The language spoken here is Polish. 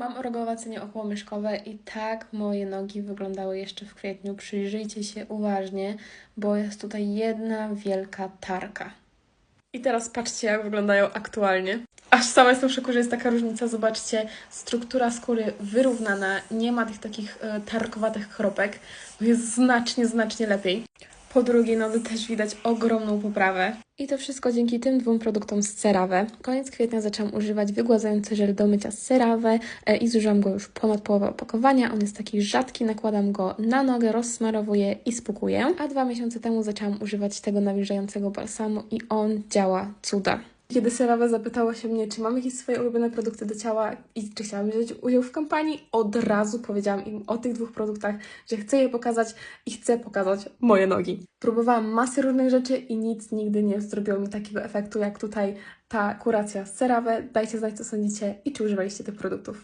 Mam regulacenie okołomyszkowe i tak moje nogi wyglądały jeszcze w kwietniu. Przyjrzyjcie się uważnie, bo jest tutaj jedna wielka tarka. I teraz patrzcie, jak wyglądają aktualnie. Aż sama jestem w szoku, że jest taka różnica. Zobaczcie, struktura skóry wyrównana, nie ma tych takich e, tarkowatych kropek. Jest znacznie, znacznie lepiej. Po drugiej nodze też widać ogromną poprawę. I to wszystko dzięki tym dwóm produktom z CeraVe. Koniec kwietnia zaczęłam używać wygładzający żel do mycia z e, i zużyłam go już ponad połowę opakowania. On jest taki rzadki, nakładam go na nogę, rozsmarowuję i spukuję. A dwa miesiące temu zaczęłam używać tego nawilżającego balsamu i on działa cuda. Kiedy CeraVe zapytało się mnie, czy mam jakieś swoje ulubione produkty do ciała i czy chciałam wziąć udział w kampanii, od razu powiedziałam im o tych dwóch produktach, że chcę je pokazać i chcę pokazać moje nogi. Próbowałam masy różnych rzeczy i nic nigdy nie zrobiło mi takiego efektu jak tutaj ta kuracja z CeraVe. Dajcie znać, co sądzicie i czy używaliście tych produktów.